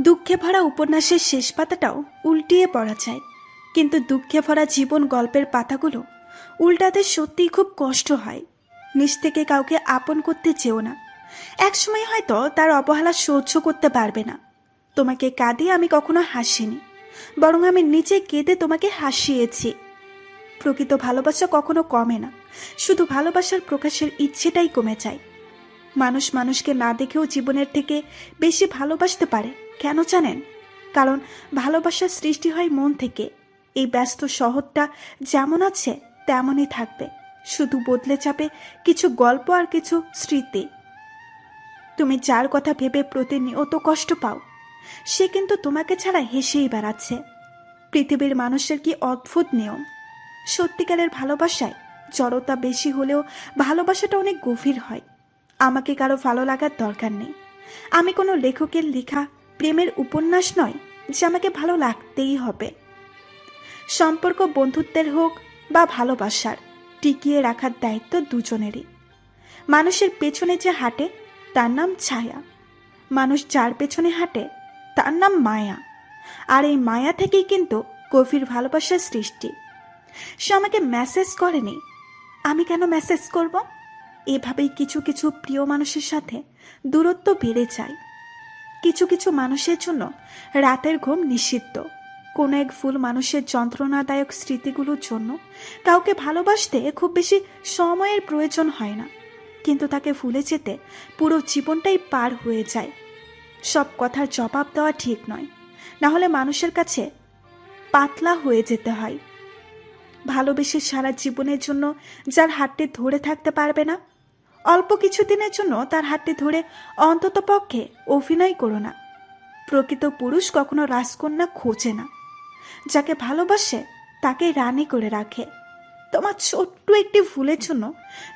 দুঃখে ভরা উপন্যাসের শেষ পাতাটাও উল্টিয়ে পড়া যায় কিন্তু দুঃখে ভরা জীবন গল্পের পাতাগুলো উল্টাতে সত্যিই খুব কষ্ট হয়। নিজ থেকে কাউকে আপন করতে চেও না। একসময় হয়তো তার অবহেলা সহ্য করতে পারবে না। তোমাকে কাঁদিয়ে আমি কখনো হাসিনি। বরং আমি নিচে কেঁদে তোমাকে হাসিয়েছি। প্রকৃত ভালোবাসা কখনো কমে না। শুধু ভালোবাসার প্রকাশের ইচ্ছেটাই কমে যায়। মানুষ মানুষকে না দেখেও জীবনের থেকে বেশি ভালোবাসতে পারে। কেন জানেন? কারণ ভালোবাসার সৃষ্টি হয় মন থেকে। এই ব্যস্ত শহরটা যেমন আছে, তেমনই থাকবে। শুধু বদলে যাবে কিছু গল্প আর কিছু স্মৃতি। তুমি যার কথা ভেবে প্রতিনিয়ত কষ্ট পাও, সে কিন্তু তোমাকে ছাড়া হেসেই বেড়াচ্ছে। পৃথিবীর মানুষের কি অদ্ভুত নিয়ম? সত্যিকারের ভালোবাসায় জড়তা বেশি হলেও ভালোবাসাটা অনেক গভীর হয়। আমাকে কারও ভালো লাগার দরকার নেই। আমি কোনো লেখকের লেখা প্রেমের উপন্যাস নয় যে আমাকে ভালো লাগতেই হবে। সম্পর্ক বন্ধুত্বের হোক বা ভালোবাসার, টিকিয়ে রাখার দায়িত্ব দুজনেরই। মানুষের পেছনে যে হাঁটে, তার নাম ছায়া। মানুষ যার পেছনে হাঁটে, তার নাম মায়া। আর এই মায়া থেকেই কিন্তু গভীর ভালোবাসার সৃষ্টি। সে আমাকে মেসেজ করেনি। আমি কেন মেসেজ করব? এভাবেই কিছু কিছু প্রিয় মানুষের সাথে দূরত্ব বেড়ে যায়। কিছু কিছু মানুষের জন্য রাতের ঘুম নিষিদ্ধ। কোনো এক ফুল মানুষের যন্ত্রণাদায়ক স্মৃতিগুলোর জন্য কাউকে ভালোবাসতে খুব বেশি সময়ের প্রয়োজন হয় না। কিন্তু তাকে ভুলে যেতে পুরো জীবনটাই পার হয়ে যায়। সব কথার জবাব দেওয়া ঠিক নয়। না হলে মানুষের কাছে পাতলা হয়ে যেতে হয়। ভালোবেসে সারা জীবনের জন্য যার হাতটি ধরে থাকতে পারবে না অল্প কিছুদিনের জন্য তার হাতটি ধরে অন্তত পক্ষে অভিনয় করো না। প্রকৃত পুরুষ কখনো রাজকন্যা খোঁজে না। যাকে ভালোবাসে তাকে রানী করে রাখে। তোমার ছোট্ট একটি ভুলের জন্য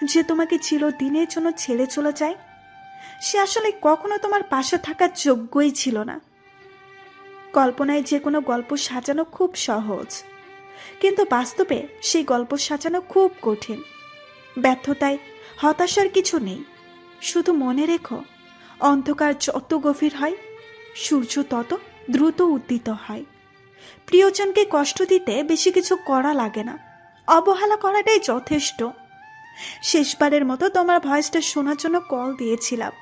যে তোমাকে চিরদিনের জন্য ছেড়ে চলে যায়, সে আসলে কখনো তোমার পাশে থাকার যোগ্যই ছিল না। কল্পনায় যে কোনো গল্প সাজানো খুব সহজ, কিন্তু বাস্তবে সেই গল্প সাজানো খুব কঠিন। ব্যর্থতায় হতাশার কিছু নেই। শুধু মনে রেখো, অন্ধকার যত গভীর হয়, সূর্য তত দ্রুত উদ্দিত হয়। প্রিয়জনকে কষ্ট দিতে বেশি কিছু করা লাগে না। অবহেলা করাটাই যথেষ্ট। শেষবারের মতো তোমার ভয়েসটা শোনার জন্য কল দিয়েছিলাম।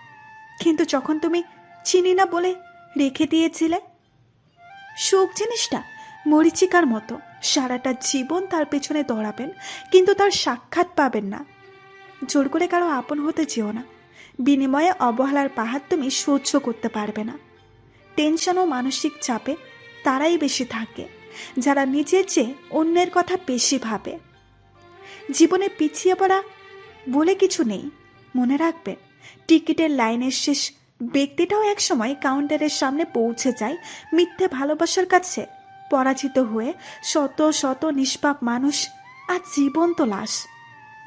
কিন্তু যখন তুমি চিনি না বলে রেখে দিয়েছিলে, শোক জিনিসটা মরিচিকার মতো, সারাটা জীবন তার পেছনে দৌড়াবেন, কিন্তু তার সাক্ষাৎ পাবেন না। জোর করে কারও আপন হতে যেও না। বিনিময়ে অবহেলার পাহাড় তুমি সহ্য করতে পারবে না। টেনশন ও মানসিক চাপে তারাই বেশি থাকে, যারা নিজের চেয়ে অন্যের কথা বেশি ভাবে। জীবনে পিছিয়ে পড়া বলে কিছু নেই, মনে রাখবেন টিকিটের লাইনের শেষ ব্যক্তিটাও একসময় কাউন্টারের সামনে পৌঁছে যায় মিথ্যে ভালোবাসার কাছে, পরাজিত হয়ে শত শত নিষ্পাপ মানুষ আর জীবন্ত লাশ।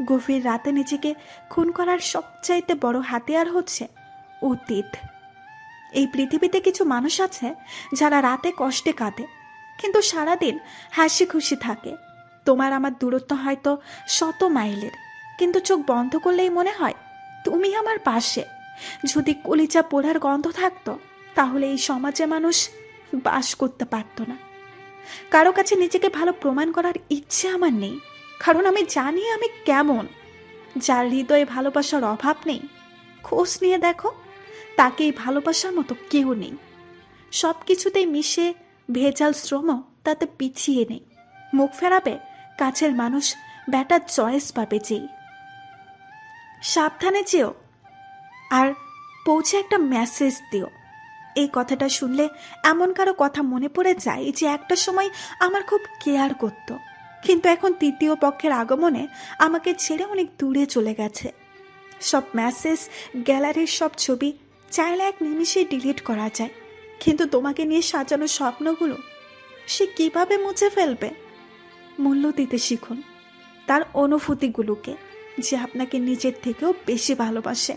গভীর রাতে নিজেকে খুন করার সবচাইতে বড় হাতিয়ার হচ্ছে অতীত। এই পৃথিবীতে কিছু মানুষ আছে যারা রাতে কষ্টে কাঁদে, কিন্তু সারাদিন হাসি খুশি থাকে। তোমার আমার দূরত্ব হয়তো শত মাইলের, কিন্তু চোখ বন্ধ করলেই মনে হয় তুমি আমার পাশে। যদি কলিচা পোড়ার গন্ধ থাকতো, তাহলে এই সমাজে মানুষ বাস করতে পারতো না। কারও কাছে নিজেকে ভালো প্রমাণ করার ইচ্ছে আমার নেই। কারণ আমি জানি আমি কেমন। যার হৃদয়ে ভালোবাসার অভাব নেই, খোঁজ নিয়ে দেখো, তাকেই ভালোবাসার মতো কেউ নেই। সব কিছুতেই মিশে ভেজাল শ্রম তাতে পিছিয়ে নেই। মুখ ফেরাবে কাছের মানুষ ব্যাটার চয়েস পাবে যেই সাবধানে যেও, আর পৌঁছে একটা মেসেজ দিও। এই কথাটা শুনলে এমন কারও কথা মনে পড়ে যায় যে একটা সময় আমার খুব কেয়ার করত। কিন্তু এখন তৃতীয় পক্ষের আগমনে আমাকে ছেড়ে অনেক দূরে চলে গেছে। সব মেসেজ গ্যালারির সব ছবি, চাইলে এক নিমিষে ডিলিট করা যায়। কিন্তু তোমাকে নিয়ে সাজানো স্বপ্নগুলো সে কীভাবে মুছে ফেলবে? মূল্য দিতে শিখুন। তার অনুভূতিগুলোকে যে আপনাকে নিজের থেকেও বেশি ভালোবাসে।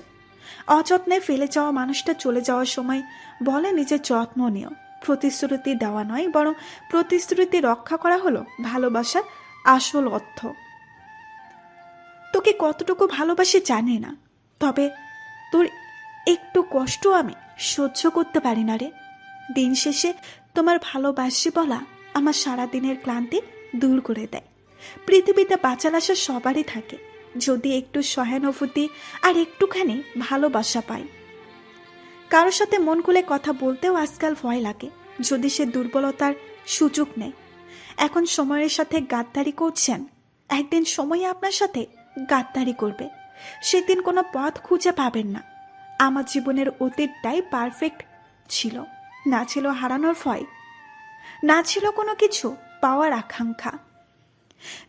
অযত্নে ফেলে যাওয়া মানুষটা চলে যাওয়ার সময় বলে নিজের যত্ন নিও। প্রতিশ্রুতি দেওয়া নয়, বরং প্রতিশ্রুতি রক্ষা করা হলো ভালোবাসার আসল অর্থ। তোকে কতটুকু ভালোবাসি জানি না, তবে তোর একটু কষ্ট আমি সহ্য করতে পারি না রে। দিন শেষে তোমার ভালোবাসি বলা আমার সারা দিনের ক্লান্তি দূর করে দেয়। পৃথিবীতে বাঁচার আশা সবারই থাকে, যদি একটু সহানুভূতি আর একটুখানি ভালোবাসা পাই। কারোর সাথে মন খুলে কথা বলতেও আজকাল ভয় লাগে, যদি সে দুর্বলতার সুযোগ নেয়। এখন সময়ের সাথে গাদ্দারি করছেন, একদিন সময় আপনার সাথে গাদ্দারি করবে। সেদিন কোনো পথ খুঁজে পাবেন না। আমার জীবনের অতীতটাই পারফেক্ট ছিল, না ছিল হারানোর ভয়, না ছিল কোনো কিছু পাওয়ার আকাঙ্ক্ষা।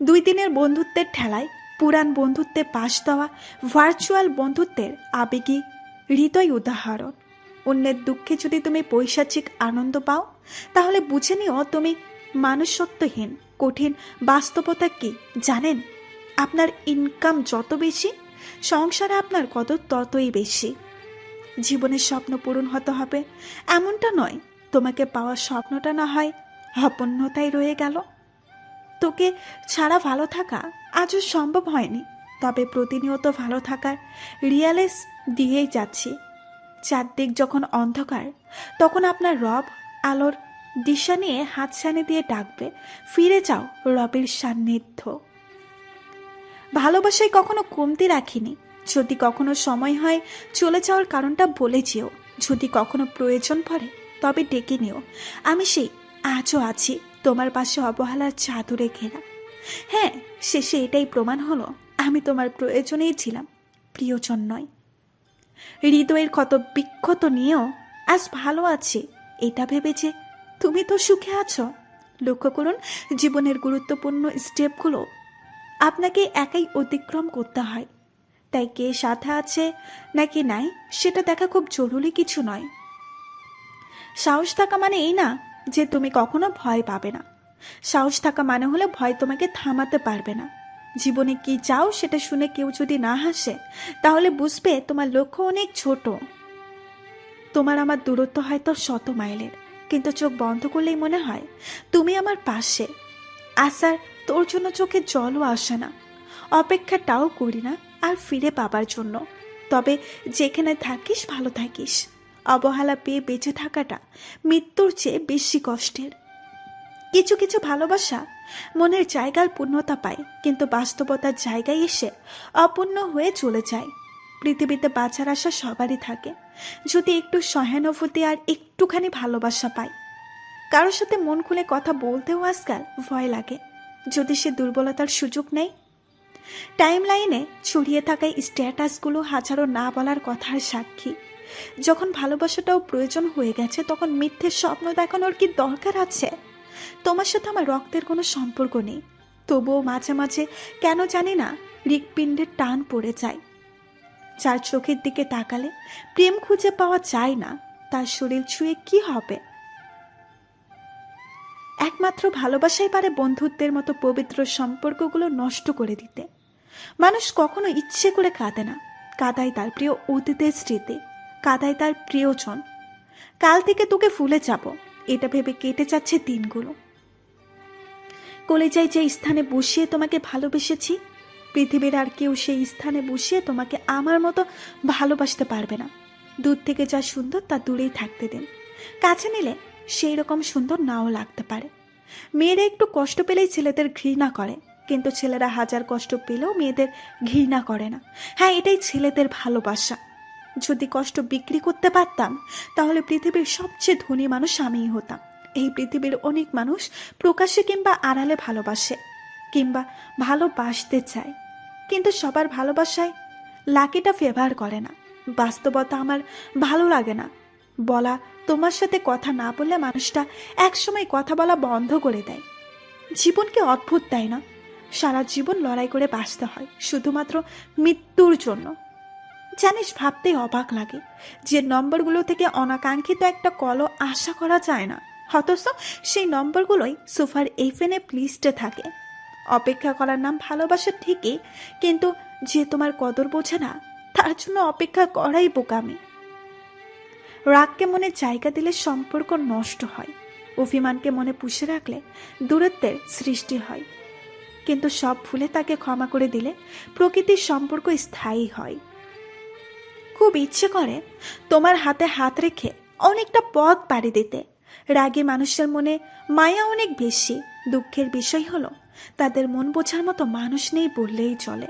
দুই দিনের বন্ধুত্বের ঠেলায়, পুরাণ বন্ধুত্বে পাশ দেওয়া ভার্চুয়াল বন্ধুত্বের আবেগী হৃদয় উদাহরণ। অন্যের দুঃখে যদি তুমি পৈশাচিক আনন্দ পাও, তাহলে বুঝে নিও তুমি মানুষত্বহীন, কঠিন বাস্তবতা কি, জানেন? আপনার ইনকাম যত বেশি, সংসারে আপনার কত ততই বেশি। জীবনের স্বপ্ন পূরণ হতে হবে, এমনটা নয়, তোমাকে পাওয়ার স্বপ্নটা না হয়, অপূর্ণতাই রয়ে গেল। তোকে ছাড়া ভালো থাকা আজও সম্ভব হয়নি, তবে প্রতিনিয়ত ভালো থাকার রিয়ালাইজ দিয়েই যাচ্ছি। চারদিক যখন অন্ধকার, তখন আপনার রব আলোর দিশা নিয়ে হাতছানি দিয়ে ডাকবে, ফিরে যাও রবের সান্নিধ্য। ভালোবাসায় কখনো কমতি রাখিনি। যদি কখনো সময় হয় চলে যাওয়ার কারণটা বলে যেও। যদি কখনো প্রয়োজন পড়ে তবে ডেকে নিও। আমি সেই আজও আছি, তোমার পাশে অবহেলার চাদরে ঘেরা। হ্যাঁ শেষে এটাই প্রমাণ হলো, আমি তোমার প্রয়োজনেই ছিলাম, প্রিয়জন নয়। হৃদয়ের ক্ষত বিক্ষত নিয়েও আজ ভালো আছি। এটা ভেবে যে তুমি তো সুখে আছো। লক্ষ্য করুন, জীবনের গুরুত্বপূর্ণ স্টেপগুলো আপনাকে একাই অতিক্রম করতে হয়। তাই কে সাথে আছে নাকি নাই, সেটা দেখা খুব জরুরি কিছু নয়। সাহস থাকা মানে এই না যে তুমি কখনো ভয় পাবে না। সাহস থাকা মানে হলে ভয় তোমাকে থামাতে পারবে না। জীবনে কি চাও সেটা শুনে কেউ যদি না হাসে, তাহলে বুঝবে তোমার লক্ষ্য অনেক ছোট। তোমার আমার দূরত্ব হয়তো শত মাইলের, কিন্তু চোখ বন্ধ করলেই মনে হয় তুমি আমার পাশে। আসার, তোর জন্য চোখে জলও আসে না। অপেক্ষাটাও করি না আর ফিরে পাবার জন্য। তবে যেখানে থাকিস, ভালো থাকিস। অবহেলা পেয়ে বেঁচে থাকাটা মৃত্যুর চেয়ে বেশি কষ্টের। কিছু কিছু ভালোবাসা মনের জায়গার পূর্ণতা পায়, কিন্তু বাস্তবতার জায়গায় এসে অপূর্ণ হয়ে চলে যায়। পৃথিবীতে বাঁচার আশা সবারই থাকে। যদি একটু সহানুভূতি আর একটুখানি ভালোবাসা পায় কারোর সাথে মন খুলে কথা বলতেও আজকাল ভয় লাগে। যদি সে দুর্বলতার সুযোগ নেই টাইম লাইনে ছড়িয়ে থাকা স্ট্যাটাসগুলো হাজারো না বলার কথার সাক্ষী। যখন ভালোবাসাটাও প্রয়োজন হয়ে গেছে, তখন মিথ্যের স্বপ্ন দেখানোর কি দরকার আছে? তোমার সাথে আমার রক্তের কোনো সম্পর্ক নেই। তবুও মাঝে মাঝে কেন জানি না হৃৎপিণ্ডের টান পড়ে যায়। যার চোখের দিকে তাকালে প্রেম খুঁজে পাওয়া যায় না, তার শরীর ছুঁয়ে কি হবে? একমাত্র ভালোবাসাই পারে বন্ধুত্বের মতো পবিত্র সম্পর্কগুলো নষ্ট করে দিতে। মানুষ কখনো ইচ্ছে করে কাঁদে না। কাদায় তার প্রিয় অতীতের স্মৃতি, কাদায় তার প্রিয়জন। কাল থেকে তোকে ফুলে যাব। এটা ভেবে কেটে যাচ্ছে দিনগুলো। কলেজায় যে স্থানে বসিয়ে তোমাকে ভালোবেসেছি, পৃথিবীর আর কেউ সেই স্থানে বসিয়ে তোমাকে আমার মতো ভালোবাসতে পারবে না। দূর থেকে যা সুন্দর তা দূরেই থাকতে দিন। কাছে নিলে সেই রকম সুন্দর নাও লাগতে পারে। মেয়েরা একটু কষ্ট পেলেই ছেলেদের ঘৃণা করে, কিন্তু ছেলেরা হাজার কষ্ট পেলেও মেয়েদের ঘৃণা করে না। হ্যাঁ এটাই ছেলেদের ভালোবাসা। যদি কষ্ট বিক্রি করতে পারতাম, তাহলে পৃথিবীর সবচেয়ে ধনী মানুষ আমিই হতাম। এই পৃথিবীর অনেক মানুষ প্রকাশ্যে কিংবা আড়ালে ভালোবাসে, কিংবা ভালোবাসতে চায়। কিন্তু সবার ভালোবাসায় লাকিটা ফেভার করে না। বাস্তবতা আমার ভালো লাগে না। বলা তোমার সাথে কথা না বললে মানুষটা একসময় কথা বলা বন্ধ করে দেয়। জীবনকে অদ্ভুত তাই না? সারা জীবন লড়াই করে বাঁচতে হয়, শুধুমাত্র মৃত্যুর জন্য। জানিস, ভাবতেই অবাক লাগে যে নম্বরগুলো থেকে অনাকাঙ্ক্ষিত একটা কলও আশা করা যায় না। অথচ সেই নম্বরগুলোই সোফার এফএনে প্লিস্টে থাকে। অপেক্ষা করার নাম ভালোবাসা ঠিকই, কিন্তু যে তোমার কদর বোঝে না, তার জন্য অপেক্ষা করাই বোকামি। রাগকে মনে জায়গা দিলে সম্পর্ক নষ্ট হয়। অভিমানকে মনে পুষে রাখলে দূরত্বের সৃষ্টি হয়। কিন্তু সব ভুলে তাকে ক্ষমা করে দিলে প্রকৃতির সম্পর্ক স্থায়ী হয়। খুব ইচ্ছে করে তোমার হাতে হাত রেখে অনেকটা পথ পাড়ি দিতে। রাগে মানুষের মনে মায়া অনেক বেশি। দুঃখের বিষয় হলো, তাদের মন বোঝার মতো মানুষ নেই বললেই চলে।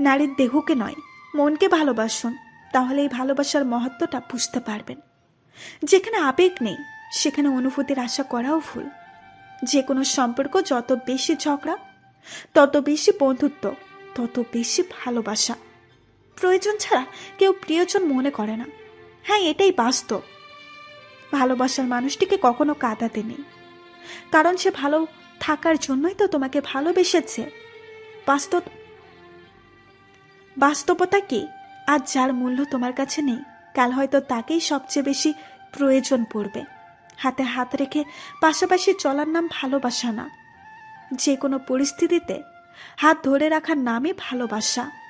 নারীর দেহকে নয়, মনকে ভালোবাসুন, তাহলে এই ভালোবাসার মহত্বটা বুঝতে পারবেন। যেখানে আবেগ নেই, সেখানে অনুভূতির আশা করাও ভুল। যে কোনো সম্পর্ক যত বেশি ঝগড়া, তত বেশি বন্ধুত্ব, তত বেশি ভালোবাসা। প্রয়োজন ছাড়া কেউ প্রিয়জন মনে করে না। হ্যাঁ এটাই বাস্তব। ভালোবাসার মানুষটিকে কখনো কাঁদাতে নেই। কারণ সে ভালো থাকার জন্যই তো তোমাকে ভালোবেসেছে। বাস্তব বাস্তবতা কি? আজ যার মূল্য তোমার কাছে নেই, কাল হয়তো তাকেই সবচেয়ে বেশি প্রয়োজন পড়বে। হাতে হাত রেখে পাশাপাশি চলার নাম ভালোবাসা না। যে কোনো পরিস্থিতিতে হাত ধরে রাখার নামই ভালোবাসা।